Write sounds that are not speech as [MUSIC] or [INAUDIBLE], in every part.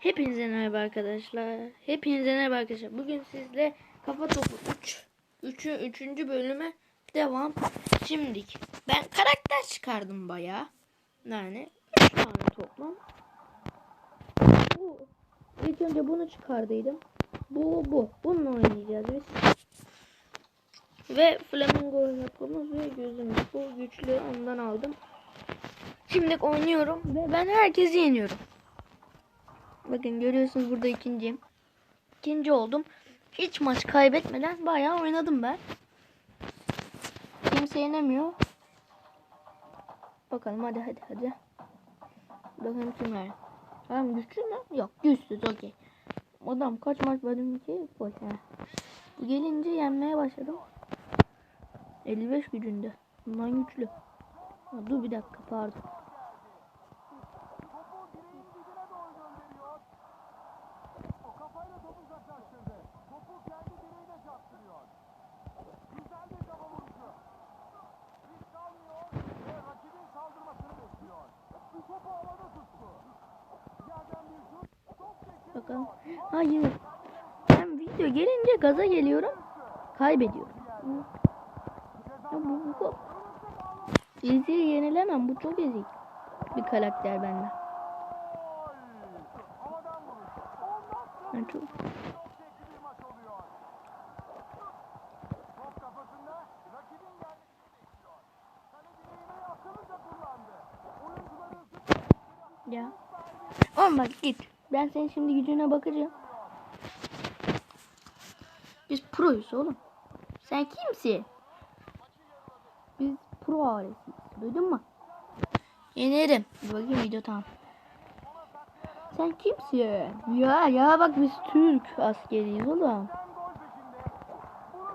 Hepinize merhaba arkadaşlar. Hepinize merhaba arkadaşlar. Bugün sizle kafa topu 3 3'ü 3. bölüme devam. Şimdilik ben karakter çıkardım bayağı. Yani 3 tane toplam. Bu ilk önce bunu çıkardıydım. Bu bu. Bununla oynayacağız biz. Ve flamingo yapımız ve gözümüz. Bu güçlü ondan aldım. Şimdi oynuyorum ve ben herkesi yeniyorum. Bakın görüyorsunuz burada ikinciyim. İkinci oldum. Hiç maç kaybetmeden bayağı oynadım ben. Kimse yenemiyor. Bakalım hadi hadi hadi. Bakalım kimler. Tamam güçlü mü? Yok güçsüz okey. Adam kaç maç bölüm ki? Ha. Bu gelince yenmeye başladım. 55 gücünde. Bundan güçlü. Ha, dur bir dakika pardon. O kafayla topu uzaklaştırdı. Topu kendi direğine çarptırıyor. Güzel bir kafa vuruşu. Hiç kalmıyor ve rakibin saldırmasını bekliyor. Bu topu havada tuttu. Yerden bir şut. Top sekti. Bakalım. Hayır. Ben video gelince gaza geliyorum. Kaybediyorum. Ya bu, bu, bu. Ezik'i yenilemem. Bu çok ezik. Bir karakter bende. Çok... Ya. Oğlum bak git. Ben senin şimdi gücüne bakacağım. Biz proyuz oğlum. Sen kimsin? Biz pro ailesiyiz. Duydun mu? Yenerim. Bir bakayım video tamam. Sen kimsin? Ya ya bak biz Türk askeriyiz oğlum.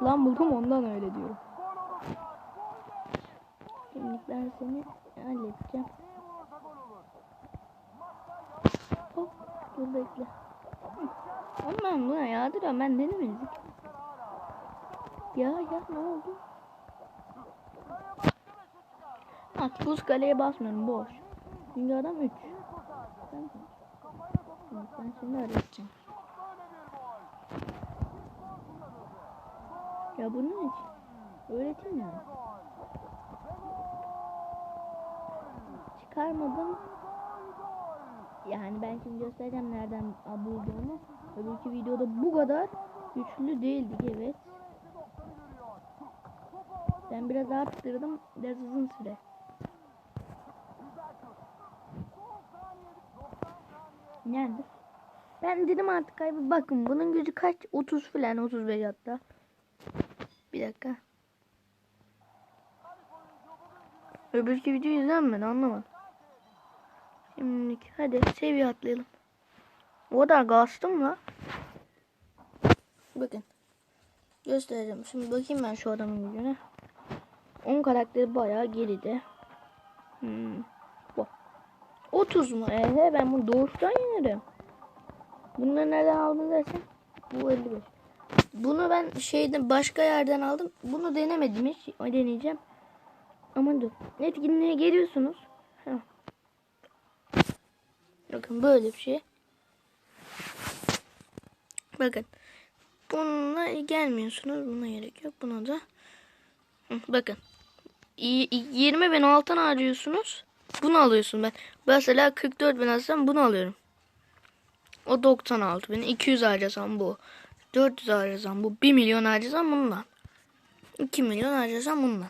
Lan buldum ondan öyle diyorum. Şimdi ben seni halledeceğim. Hop dur bekle. Oğlum ben buna yağdırıyorum ben denemedik. Ya ya ne oldu? At buz kaleye basmıyorum boş. Çünkü adam 3. Ben, ben şimdi öğreteceğim. Ya bunu ne? Öğreteyim ya. Çıkarmadım. Yani ben şimdi göstereceğim nereden bulduğumu. Öbürkü videoda bu kadar güçlü değildik evet. Ben biraz arttırdım. Biraz uzun süre. Nerede? Ben dedim artık kaybı. Bakın bunun gücü kaç? 30 falan 35 hatta. Bir dakika. Öbürkü videoyu izlenmedi anlamadım. Şimdi hadi seviye atlayalım. O da kastım la. Bakın. Göstereceğim. Şimdi bakayım ben şu adamın gücüne. 10 karakteri bayağı geride. Hmm. Bu. 30 mu? Ehe ben bunu doğuştan yenerim. Bunları nereden aldın dersen? Bu 55. Bunu ben şeyden başka yerden aldım. Bunu denemedim hiç. Deneyeceğim. Ama dur. Etkinliğe geliyorsunuz. Heh. Bakın böyle bir şey. Bakın. Bununla gelmiyorsunuz. Buna gerek yok. Buna da. Bakın. Y- 20 bin altın harcıyorsunuz. Bunu alıyorsun ben. Mesela 44 bin alsam bunu alıyorum. O 96 bin. 200 harcasam bu. 400 harcasam bu. 1 milyon harcasam bundan. 2 milyon harcasam bundan.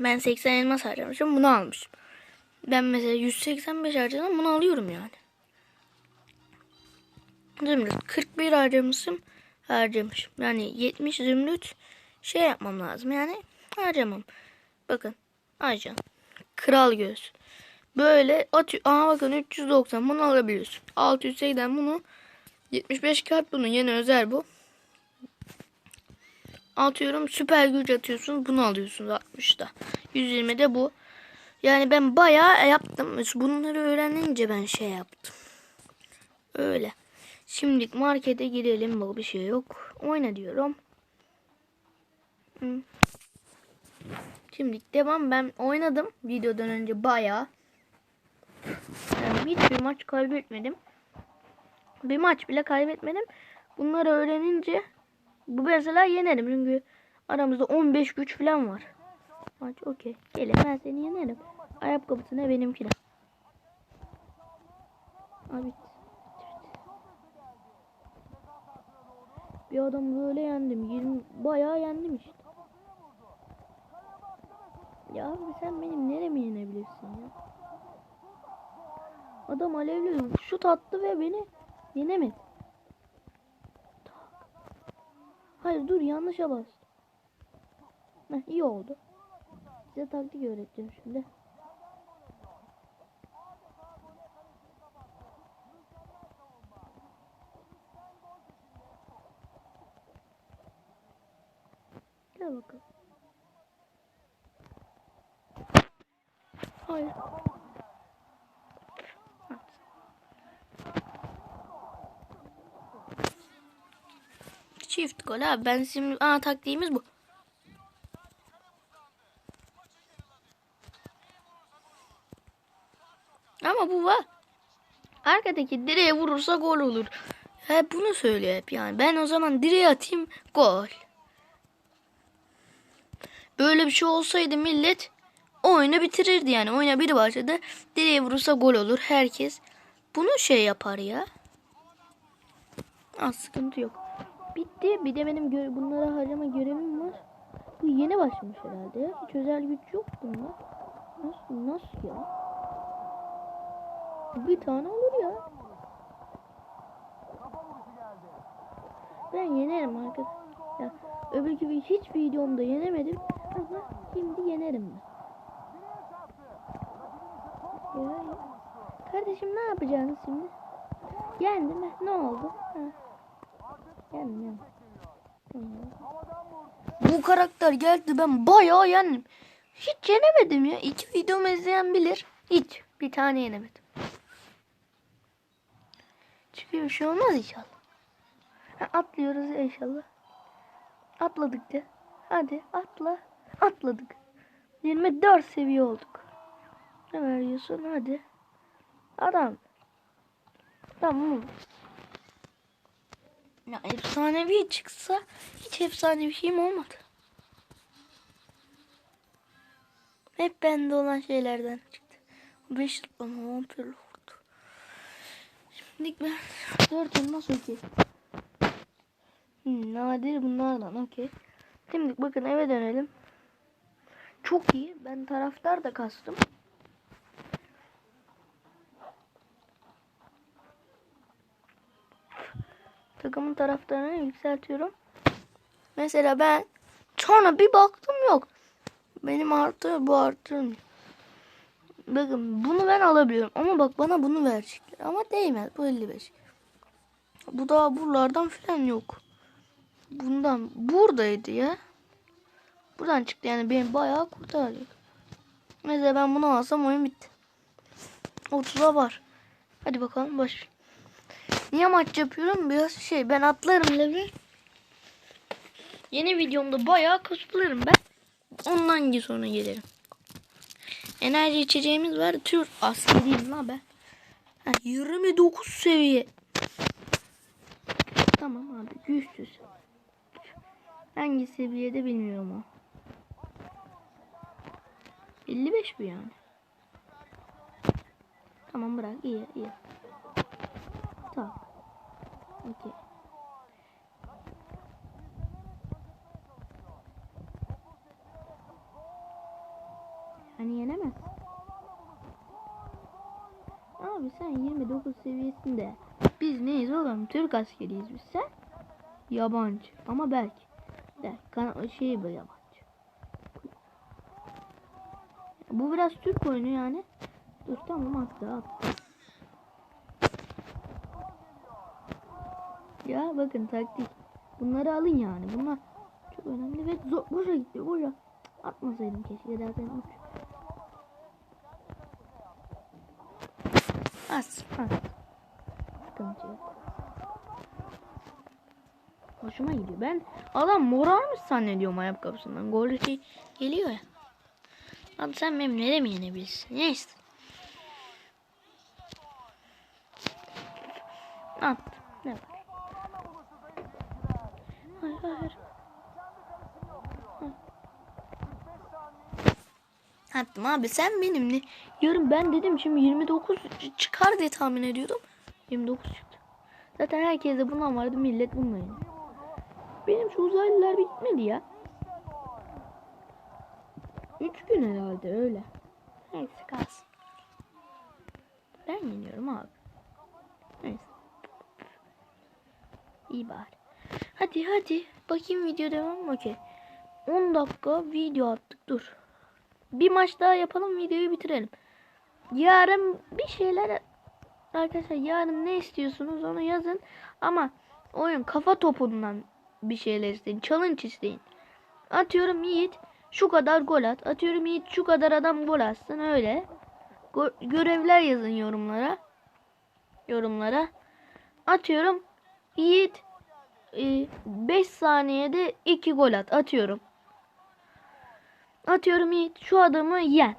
Ben 80 elmas harcamışım. Bunu almışım. Ben mesela 185 harcasam bunu alıyorum yani. Zümrüt 41 harcamışım. Harcamışım. Yani 70 zümrüt şey yapmam lazım. Yani harcamam. Bakın. Harcan. Kral göz. Böyle atıyor. Aha bakın 390 bunu alabiliyorsun. 680 bunu 75 kart bunun yeni özel bu. Atıyorum süper güç atıyorsun bunu alıyorsunuz 60'da. 120'de bu. Yani ben bayağı yaptım. Bunları öğrenince ben şey yaptım. Öyle. Şimdi markete girelim. Bu bir şey yok. Oyna diyorum. Şimdi devam. Ben oynadım videodan önce bayağı. Yani hiçbir maç kaybetmedim. Bir maç bile kaybetmedim. Bunları öğrenince bu mesela yenerim. Çünkü aramızda 15 güç falan var. Maç okey. Gelin ben seni yenerim. Ayakkabısına benimkine. Abi bir adam böyle yendim. 20 bayağı yendim işte. Ya abi sen benim neremi yenebilirsin ya? Adam alevli şut attı ve beni yenemedi. Hayır dur yanlışa bastım. Heh, iyi oldu. Size taktik öğreteceğim şimdi. Gel bakalım. Hayır. Çift gol abi. Ben şimdi ana taktiğimiz bu. Ama bu var. Arkadaki direğe vurursa gol olur. Hep bunu söylüyor hep yani. Ben o zaman direğe atayım gol. Böyle bir şey olsaydı millet oyunu bitirirdi yani. Oyuna biri başladı. Direğe vurursa gol olur. Herkes bunu şey yapar ya. Az sıkıntı yok. Bitti. Bir de benim bunlara harcama görevim var. Bu yeni başlamış herhalde. Hiç özel güç yok bunda. Nasıl, nasıl ya? Bir tane olur ya. Ben yenerim arkadaşlar. Öbür gibi hiç videomda yenemedim. Ama şimdi yenerim ben. Ya, ya. Kardeşim ne yapacaksınız şimdi? Yendim mi? Ne oldu? Ha. Yendim. Bu karakter geldi ben bayağı yendim. Hiç yenemedim ya. İki videomu izleyen bilir. Hiç. Bir tane yenemedim. Çünkü bir şey olmaz inşallah. Atlıyoruz inşallah. Atladık de. Hadi atla. Atladık. 24 seviye olduk. Ne veriyorsun hadi. Adam. Tamam. Ya efsanevi çıksa hiç efsane bir şeyim olmadı. Hep bende olan şeylerden çıktı. 5 zıplama vampir oldu. Şimdi ben 4 nasıl ki? Hmm, nadir bunlardan okey. Şimdi bakın eve dönelim. Çok iyi. Ben taraftar da kastım. Takımın taraftarını yükseltiyorum. Mesela ben sonra bir baktım yok. Benim artı bu artı. Bakın bunu ben alabiliyorum ama bak bana bunu verecekler. Ama değmez bu 55. Bu da buralardan falan yok. Bundan buradaydı ya. Buradan çıktı yani beni bayağı kurtaracak. Mesela ben bunu alsam oyun bitti. 30'a var. Hadi bakalım baş. Niye maç yapıyorum? Biraz şey ben atlarım level. Yeni videomda bayağı kasılırım ben. Ondan sonra gelirim. Enerji içeceğimiz var. Tür askeriyim la ben. Ha, 29 seviye. Tamam abi güçsüz. Hangi seviyede bilmiyorum o. 55 bu yani. Tamam bırak iyi iyi. Tamam. Okey. Hani yenemez. Abi sen 29 seviyesinde. Biz neyiz oğlum? Türk askeriyiz biz sen. Yabancı. Ama belki. De, kan şey böyle yabancı. Bu biraz Türk oyunu yani. Dur tamam attı attı. Ya bakın taktik. Bunları alın yani. Bunlar çok önemli ve zor, boşa gitti boşa. Atmasaydım keşke zaten uç. Az. Sıkıntı yok. Hoşuma gidiyor. Ben adam morarmış zannediyorum ayak kapısından. Gol şey geliyor ya. Abi sen memnun edemeyebilirsin. Neyse. At. Ne var? Hayır hayır. Attım abi sen benimle. Yarın ben dedim şimdi 29 çıkar diye tahmin ediyordum. 29 çıktı. Zaten herkeste bundan vardı millet bununla. Benim şu uzaylılar bitmedi ya. 3 gün herhalde öyle. Neyse kalsın. Ben yeniyorum abi. Neyse. İyi bari. Hadi hadi. Bakayım video devam mı? Okey. 10 dakika video attık. Dur. Bir maç daha yapalım videoyu bitirelim. Yarın bir şeyler arkadaşlar yarın ne istiyorsunuz onu yazın. Ama oyun kafa topundan bir şeyler isteyin. Challenge isteyin. Atıyorum Yiğit şu kadar gol at. Atıyorum Yiğit şu kadar adam gol atsın öyle. Go- görevler yazın yorumlara. Yorumlara. Atıyorum Yiğit 5 saniyede 2 gol at. Atıyorum. Atıyorum Yiğit şu adamı yen.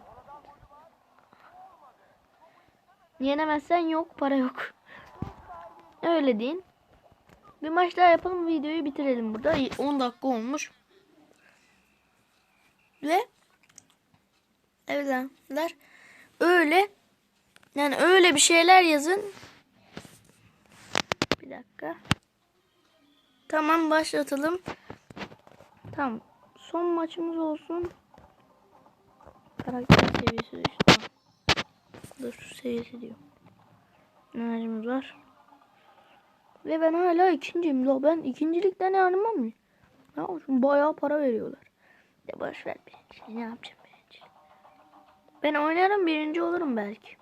Yenemezsen yok para yok. [LAUGHS] Öyle deyin. Bir maç daha yapalım videoyu bitirelim burada. 10 dakika olmuş. Ve arkadaşlar öyle yani öyle bir şeyler yazın. Bir dakika. Tamam başlatalım. Tamam. Son maçımız olsun. Karakter seviyesi düştü. Dur seviyesi diyor. Enerjimiz var. Ve ben hala ikinciyim. La ben ikincilikten yanmam mı? Ya şimdi bayağı para veriyorlar. Ya boş ver birinci. Ne yapacağım birinci? Ben oynarım birinci olurum belki.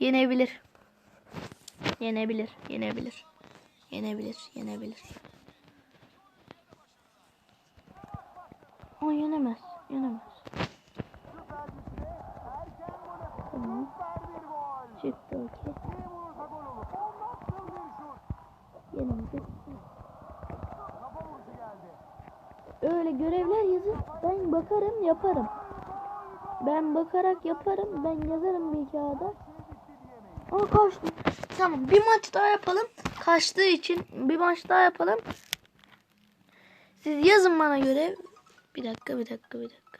Yenebilir. Yenebilir. Yenebilir. Yenebilir. Yenebilir. O yenemez. Yenemez. Tamam. Çıktı okey. Yenemeyecek. Öyle görevler yazın. Ben bakarım yaparım. Ben bakarak yaparım. Ben yazarım bir kağıda. Aa kaçtı. Tamam bir maç daha yapalım. Kaçtığı için bir maç daha yapalım. Siz yazın bana göre. Bir dakika bir dakika bir dakika.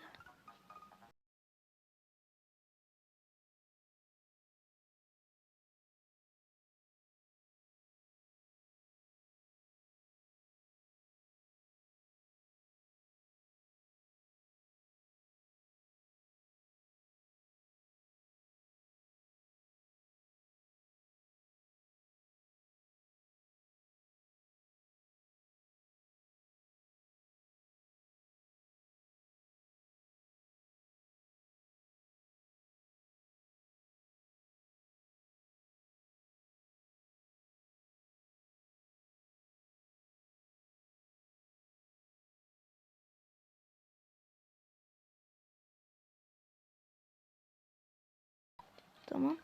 Tamam.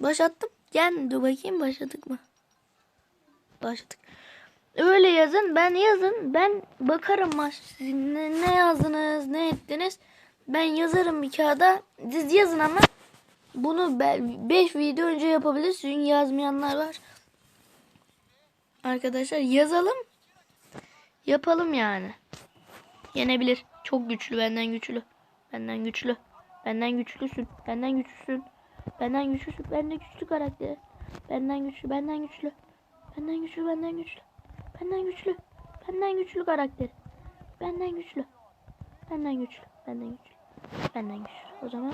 Başlattım. Gel dur bakayım başladık mı? Başladık. Öyle yazın. Ben yazın. Ben bakarım maç. Ne, ne yazdınız? Ne ettiniz? Ben yazarım bir kağıda. Siz yazın ama bunu 5 video önce yapabiliriz. Çünkü yazmayanlar var. Arkadaşlar yazalım. Yapalım yani. Yenebilir. Çok güçlü. Benden güçlü. Benden güçlü. Benden güçlüsün. Benden güçlüsün. Benden güçlüsün. Benden güçlü karakteri. Benden güçlü. Benden güçlü. Benden güçlü. Benden güçlü. Benden güçlü. Benden güçlü karakteri. Benden güçlü. Benden güçlü. Benden güçlü. Benden güçlü. O zaman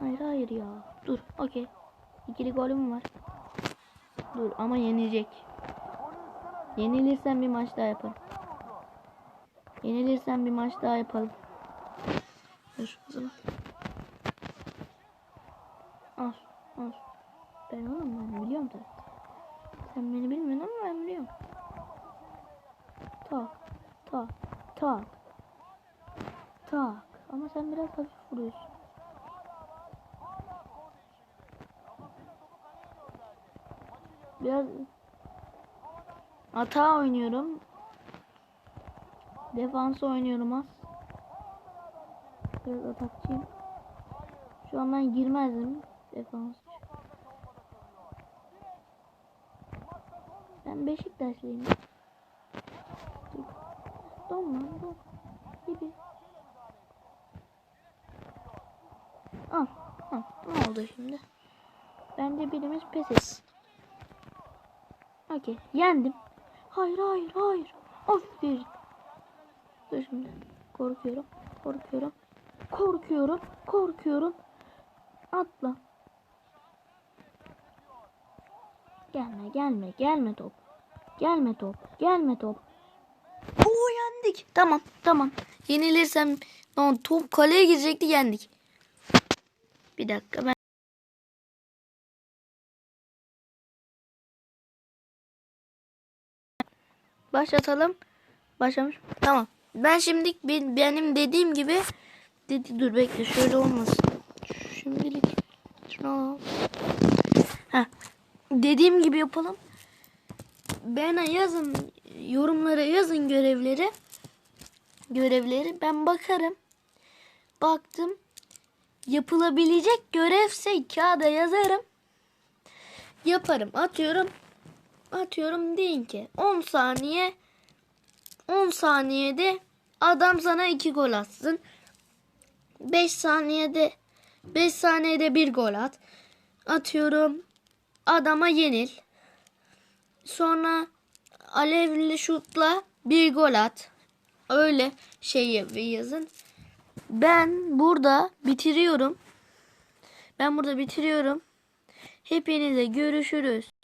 Hayır hayır ya. Dur. Okey. İkili golüm var. Dur ama yenilecek. Yenilirsen bir maç daha yaparım. Yenilirsen bir maç daha yapalım. Dur. Al. Ben oğlum ben biliyorum tabii. Sen beni bilmiyorsun ama ben biliyorum. Tak. Tak. Tak. Tak. Ama sen biraz hafif vuruyorsun. Biraz Ata oynuyorum. Defans oynuyorum az. Biraz atakçıyım. Şu an ben girmezdim defans. Ben Beşiktaşlıyım. Don lan don. Gibi. Al. Al. Ne oldu şimdi? Bence birimiz pes etsin. Okey. Yendim. Hayır hayır hayır. Aferin. Dur şimdi. Korkuyorum. Korkuyorum. Korkuyorum. Korkuyorum. Atla. Gelme gelme gelme top. Gelme top. Gelme top. Oo yendik. Tamam tamam. Yenilirsem lan top kaleye girecekti yendik. Bir dakika ben Başlatalım. Başlamış. Tamam. Ben şimdi ben- benim dediğim gibi dedi dur bekle şöyle olmasın. Şimdilik şunu. Dediğim gibi yapalım. Bana yazın yorumlara yazın görevleri. Görevleri ben bakarım. Baktım. Yapılabilecek görevse kağıda yazarım. Yaparım. Atıyorum. Atıyorum deyin ki 10 saniye 10 saniyede adam sana 2 gol atsın. 5 saniyede 5 saniyede bir gol at. Atıyorum adama yenil. Sonra alevli şutla bir gol at. Öyle şey yazın. Ben burada bitiriyorum. Ben burada bitiriyorum. Hepinize görüşürüz.